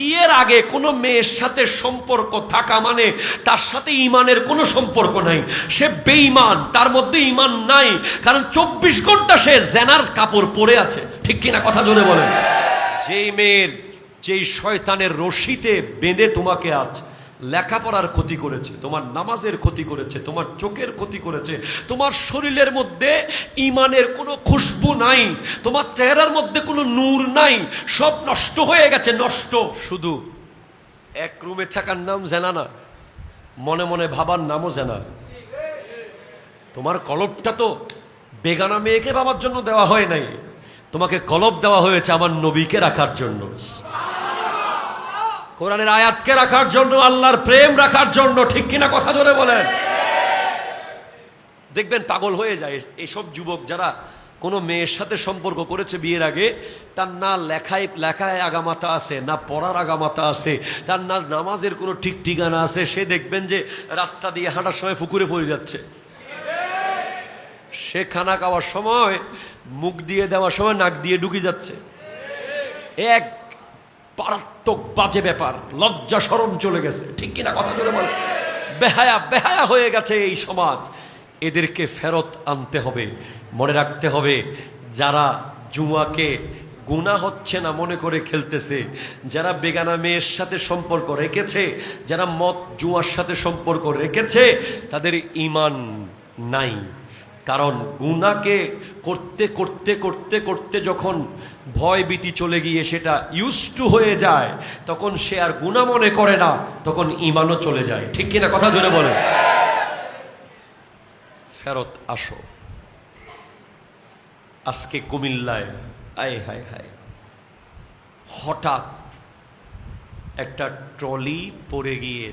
বিয়ের আগে কোনো মেয়ের সাথে সম্পর্ক থাকা মানে তার সাথে ইমানের কোনো সম্পর্ক নাই। সে বেঈমান, তার মধ্যে ইমান নাই। কারণ চব্বিশ ঘণ্টা সে জেনার কাপড় পরে আছে। ঠিক কিনা কথা জোরে বলে যেই মেয়ের, যেই শয়তানের রশিতে বেঁধে তোমাকে আজ লেখাপড়ার ক্ষতি করেছে, তোমার নামাজের ক্ষতি করেছে, তোমার চোখের ক্ষতি করেছে, তোমার শরীরের মধ্যে ইমানের কোনো খুশবু নাই, তোমার চেহারার মধ্যে কোনো নূর নাই, সব নষ্ট হয়ে গেছে, নষ্ট। শুধু এক রুমে থাকার নাম জানা না, মনে মনে ভাবার নামও জানা। তোমার কলবটা তো বেগানা মেয়েকে বাবার জন্য দেওয়া হয় নাই, তোমাকে কলব দেওয়া হয়েছে আমার নবীকে রাখার জন্য। কোরআনের আয়াতকে রাখার জন্য, আল্লাহর প্রেম রাখার জন্য, ঠিক কিনা কথা ধরে বলেন? দেখবেন পাগল হয়ে যায় এইসব যুবক যারা কোনো মেয়ের সাথে সম্পর্ক করেছে বিয়ের আগে, তার না লেখায় লেখায় আগামাতা আছে, না পড়ার আগামাতা আছে, তার না নামাজের কোনো ঠিক ঠিকানা আছে, সে দেখবেন যে রাস্তা দিয়ে হাঁটার সময় ফুকুরে পড়ে যাচ্ছে। সে খানা খাওয়ার সময় মুখ দিয়ে দেওয়ার সময় নাক দিয়ে ঢুকে যাচ্ছে। এক মারাত্মক বাজে ব্যাপার, লজ্জা সরম চলে গেছে। ঠিক কিনা কথা বলে বলে। বেহায়া বেহায়া হয়ে গেছে এই সমাজ। এদেরকে ফেরত আনতে হবে, মনে রাখতে হবে, যারা জুয়াকে গুণা হচ্ছে না মনে করে খেলতেছে, যারা বেগানা মেয়ের সাথে সম্পর্ক রেখেছে, যারা মদ জুয়ার সাথে সম্পর্ক রেখেছে, তাদের ইমান নাই। কারণ গুনাকে করতে করতে করতে করতে যখন ভয় ভীতি চলে গিয়ে সেটা ইউজ টু হয়ে যায়, তখন সে আর গুণা মনে করে না, তখন ইমানও চলে যায়। ঠিক কিনা কথা ধরে বলে ফেরত আসো। আজকে কুমিল্লায়, আয়, হায় হায়। হঠাৎ একটা ট্রলি পড়ে গিয়ে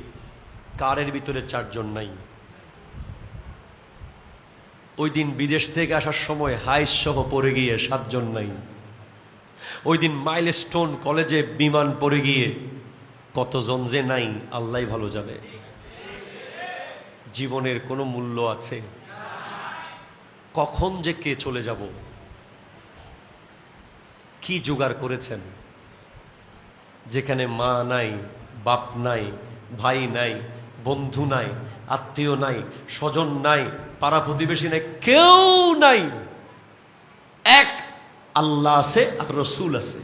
কারের ভিতরে চারজন নাই। ওই দিন বিদেশ থেকে আসার সময় হাইস সহ পড়ে গিয়ে সাতজন নাই। ওই দিন মাইলস্টোন কলেজে বিমান পড়ে গিয়ে কতজন যে নাই, আল্লাহ ভালো যাবে জীবনের কোনো মূল্য আছে? কখন যে কে চলে যাব? কি জোগাড় করেছেন? যেখানে মা নাই, বাপ নাই, ভাই নাই বন্ধু নাই, আত্মীয় নাই, স্বজন নাই, পাড়া প্রতিবেশী নাই, কেউ নাই। এক আল্লাহ আছে আর রসুল আছে।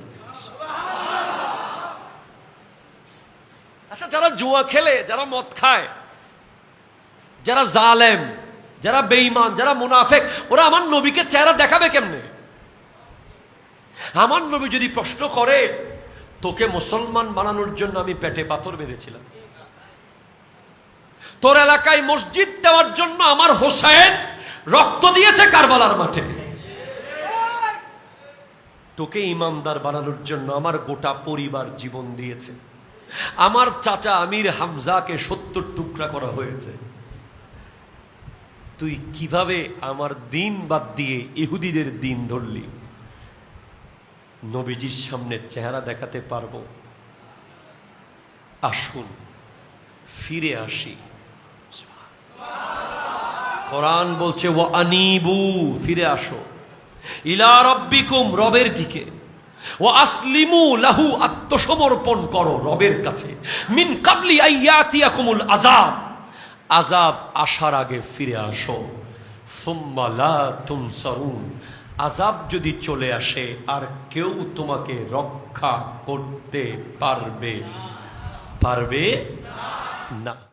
আচ্ছা যারা জুয়া খেলে, যারা মদ খায়, যারা জালেম, যারা বেঈমান, যারা মুনাফেক, ওরা আমার নবীকে চেহারা দেখাবে কেমনে? আমার নবী যদি প্রশ্ন করে, তোকে মুসলমান বানানোর জন্য আমি পেটে পাথর বেঁধেছিলাম। তোর এলাকায় মসজিদ দেওয়ার জন্য আমার হোসেন রক্ত দিয়েছে কারবালার মাঠে। তোকে ইমানদার বানানোর জন্য আমার গোটা পরিবার জীবন দিয়েছে। আমার চাচা আমির হামজাকে সত্তর টুকরা করা হয়েছে। তুই কীভাবে আমার দিন বাদ দিয়ে ইহুদিদের দিন ধরলি? নবীজির সামনে চেহারা দেখাতে পারব? আসুন, ফিরে আসি। কোরআন বলছে ও আনিবু ফিরে আসো। ইলা রব্বিকুম, রবের দিকে। ও আসলিমু লাহু আত্মসমর্পণ করো রবের কাছে। মিন কাবলি আইয়াতিয়াকুমুল আযাব আযাব আসার আগে ফিরে আসো। সুম্মা লা তুনসারুন আযাব যদি চলে আসে, আর কেউ তোমাকে রক্ষা করতে পারবে? পারবে? না।